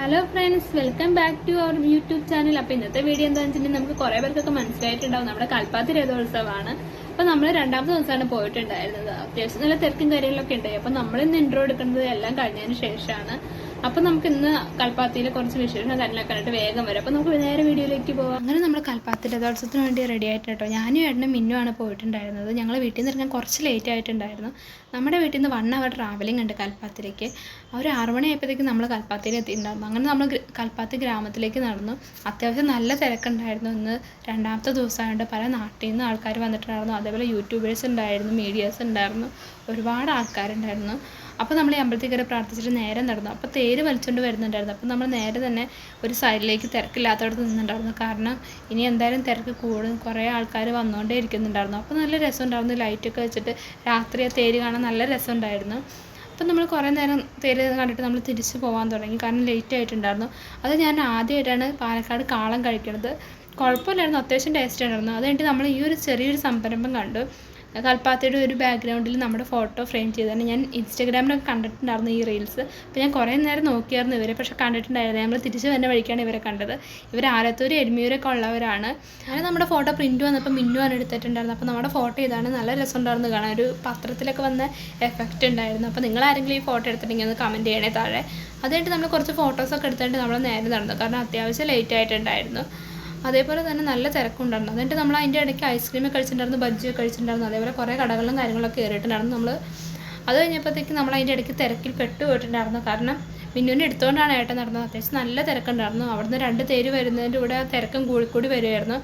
Hello friends welcome back to our YouTube channel അപ്പൊ ഇന്നത്തെ video എന്താണെന്ന് വെച്ചിട്ടുണ്ടെങ്കിൽ നമുക്ക് കുറെ പേർക്കൊക്കെ മനസ്സിലായിട്ടുണ്ടാവും. നമ്മുടെ കൽപ്പാത്തി രഥോത്സവമാണ്. അപ്പൊ നമ്മൾ രണ്ടാമത്തെ ദിവസമാണ് പോയിട്ടുണ്ടായിരുന്നത്. അത്യാവശ്യം നല്ല തിരക്കും കാര്യങ്ങളൊക്കെ ഉണ്ടായി. നമ്മൾ ഇന്ന് ഇൻട്രോ എടുക്കുന്നത് എല്ലാം കഴിഞ്ഞതിന് ശേഷമാണ്. അപ്പൊ നമുക്ക് ഇന്ന് കൽപ്പാത്തിയിൽ കുറച്ച് വിശേഷം കാര്യങ്ങളൊക്കെ ആയിട്ട് വേഗം വരും. അപ്പൊ നമുക്ക് നേരെ വീഡിയോയിലേക്ക് പോവാം. അങ്ങനെ നമ്മൾ കൽപ്പാത്തി രഥോത്സവത്തിന് വേണ്ടി റെഡി ആയിട്ട് കേട്ടോ ഞാനും ഏട്ടനും മിന്നുമാണ് പോയിട്ടുണ്ടായിരുന്നത്. ഞങ്ങൾ വീട്ടിൽ നിന്ന് ഇറങ്ങാൻ കുറച്ച് ലേറ്റ് ആയിട്ടുണ്ടായിരുന്നു. നമ്മുടെ വീട്ടിൽ നിന്ന് വൺ അവർ ട്രാവലിംഗ് ഉണ്ട് കൽപ്പാത്തിലേക്ക് ഒരു ആറു മണി നമ്മൾ കൽപ്പാത്തിയിൽ എത്തിയിട്ടുണ്ടായിരുന്നു. അങ്ങനെ നമ്മൾ കൽപ്പാത്തി ഗ്രാമത്തിലേക്ക് നടന്നു. അത്യാവശ്യം നല്ല തിരക്കുണ്ടായിരുന്നു. ഇന്ന് രണ്ടാമത്തെ ദിവസമായതുകൊണ്ട് പല നാട്ടിൽ നിന്ന് ആൾക്കാർ വന്നിട്ടുണ്ടായിരുന്നു. അതേപോലെ യൂട്യൂബേഴ്സ് ഉണ്ടായിരുന്നു മീഡിയാസ് ഉണ്ടായിരുന്നു ഒരുപാട് ആൾക്കാരുണ്ടായിരുന്നു. അപ്പോൾ നമ്മൾ ഈ അമ്പലത്തിൽ കയറി പ്രാർത്ഥിച്ചിട്ട് നേരെ നടന്നു. അപ്പോൾ തേര് വലിച്ചുകൊണ്ട് വരുന്നുണ്ടായിരുന്നു. അപ്പോൾ നമ്മൾ നേരെ തന്നെ ഒരു സൈഡിലേക്ക് തിരക്കില്ലാത്തടത്ത് നിന്നുണ്ടായിരുന്നു കാരണം ഇനി എന്തായാലും തിരക്ക് കൂടും. കുറേ ആൾക്കാർ വന്നുകൊണ്ടേ ഇരിക്കുന്നുണ്ടായിരുന്നു. അപ്പോൾ നല്ല രസമുണ്ടായിരുന്നു. ലൈറ്റൊക്കെ വെച്ചിട്ട് രാത്രി ആ തേര് കാണാൻ നല്ല രസമുണ്ടായിരുന്നു. അപ്പം നമ്മൾ കുറേ നേരം തേര് കണ്ടിട്ട് നമ്മൾ തിരിച്ച് പോകാൻ തുടങ്ങി. കാരണം ലേറ്റ് ആയിട്ടുണ്ടായിരുന്നു. അത് ഞാൻ ആദ്യമായിട്ടാണ് പാലക്കാട് കാളം കഴിക്കുന്നത് കുഴപ്പമില്ലായിരുന്നു. അത്യാവശ്യം ടേസ്റ്റ് ഉണ്ടായിരുന്നു അത് നമ്മൾ ഈ ഒരു ചെറിയൊരു സംരംഭം കണ്ടു. കൽപ്പാത്തിയുടെ ഒരു ബാക്ക്ഗ്രൗണ്ടിൽ നമ്മുടെ ഫോട്ടോ ഫ്രെയിം ചെയ്താണ് ഞാൻ ഇൻസ്റ്റാഗ്രാമിലൊക്കെ കണ്ടിട്ടുണ്ടായിരുന്നു ഈ റീൽസ് അപ്പോൾ ഞാൻ കുറേ നേരം നോക്കിയായിരുന്നു ഇവരെ. പക്ഷേ കണ്ടിട്ടുണ്ടായിരുന്നു നമ്മൾ തിരിച്ച് വരുന്ന വഴിക്കാണ് ഇവരെ കണ്ടത്. ഇവർ ആലത്തൂർ എരുമിയൂരൊക്കെ ഉള്ളവരാണ്. അങ്ങനെ നമ്മുടെ ഫോട്ടോ പ്രിന്റ് വന്നപ്പോൾ മിന്നുവാണ് എടുത്തിട്ടുണ്ടായിരുന്നു. അപ്പോൾ നമ്മുടെ ഫോട്ടോ ഇതാണ് നല്ല രസമുണ്ടായിരുന്നു കാണാൻ. ഒരു പത്രത്തിലൊക്കെ വന്ന എഫക്റ്റ് ഉണ്ടായിരുന്നു. അപ്പോൾ നിങ്ങൾ ആരെങ്കിലും ഈ ഫോട്ടോ എടുത്തിട്ടുണ്ടെങ്കിൽ ഒന്ന് കമന്റ് ചെയ്യണേ താഴെ. അതായിട്ട് നമ്മൾ കുറച്ച് ഫോട്ടോസൊക്കെ എടുത്തിട്ട് നമ്മൾ നേരെ നടന്നു. കാരണം അത്യാവശ്യം ലേറ്റ് ആയിട്ടുണ്ടായിരുന്നു. അതേപോലെ തന്നെ നല്ല തിരക്കുണ്ടായിരുന്നു. എന്നിട്ട് നമ്മൾ അതിന്റെ ഇടയ്ക്ക് ഐസ്ക്രീം കഴിച്ചിട്ടുണ്ടായിരുന്നു ബജ്ജി കഴിച്ചിട്ടുണ്ടായിരുന്നു. അതേപോലെ കുറേ കടകളും കാര്യങ്ങളൊക്കെ കയറിയിട്ടുണ്ടായിരുന്നു നമ്മൾ അത് കഴിഞ്ഞപ്പോഴത്തേക്ക് നമ്മൾ അതിന്റെ ഇടയ്ക്ക് തിരക്കിൽ പെട്ടുപോയിട്ടുണ്ടായിരുന്നു കാരണം മിന്നുവിനെ എടുത്തുകൊണ്ടാണ് ഏട്ടൻ നടന്നത്. അത്യാവശ്യം നല്ല തിരക്കുണ്ടായിരുന്നു. അവിടുന്ന് രണ്ട് തേര് വരുന്നതിന്റെ കൂടെ തിരക്കും കൂടിക്കൂടി വരുമായിരുന്നു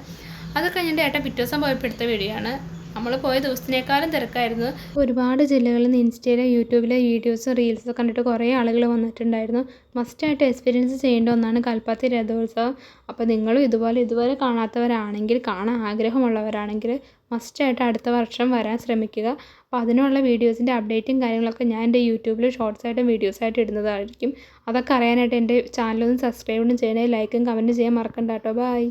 അത് കഴിഞ്ഞിട്ട് ഏട്ടൻ പിറ്റേ ദിവസം പോയപ്പോൾ എടുത്ത വീഡിയോ ആണ് നമ്മൾ പോയ ദിവസത്തിനേക്കാളും തിരക്കായിരുന്നു. ഒരുപാട് ജില്ലകളിൽ നിന്ന് ഇൻസ്റ്റയിലെ യൂട്യൂബിലെ വീഡിയോസും റീൽസും കണ്ടിട്ട് കുറേ ആളുകൾ വന്നിട്ടുണ്ടായിരുന്നു. മസ്റ്റായിട്ട് എക്സ്പീരിയൻസ് ചെയ്യേണ്ട ഒന്നാണ് കൽപ്പാത്തി രഥോത്സവം. അപ്പോൾ നിങ്ങളും ഇതുപോലെ ഇതുവരെ കാണാത്തവരാണെങ്കിൽ കാണാൻ ആഗ്രഹമുള്ളവരാണെങ്കിൽ മസ്റ്റായിട്ട് അടുത്ത വർഷം വരാൻ ശ്രമിക്കുക. അപ്പോൾ അതിനുള്ള വീഡിയോസിന്റെ അപ്ഡേറ്റും കാര്യങ്ങളൊക്കെ ഞാൻ എന്റെ യൂട്യൂബിൽ ഷോർട്സ് ആയിട്ടും വീഡിയോസ് ആയിട്ട് ഇടുന്നതായിരിക്കും. അതൊക്കെ അറിയാനായിട്ട് എന്റെ ചാനലൊന്ന് സബ്സ്ക്രൈബ് ചെയ്യണേ ലൈക്കും കമന്റും ചെയ്യാൻ മറക്കണ്ട കേട്ടോ. ബൈ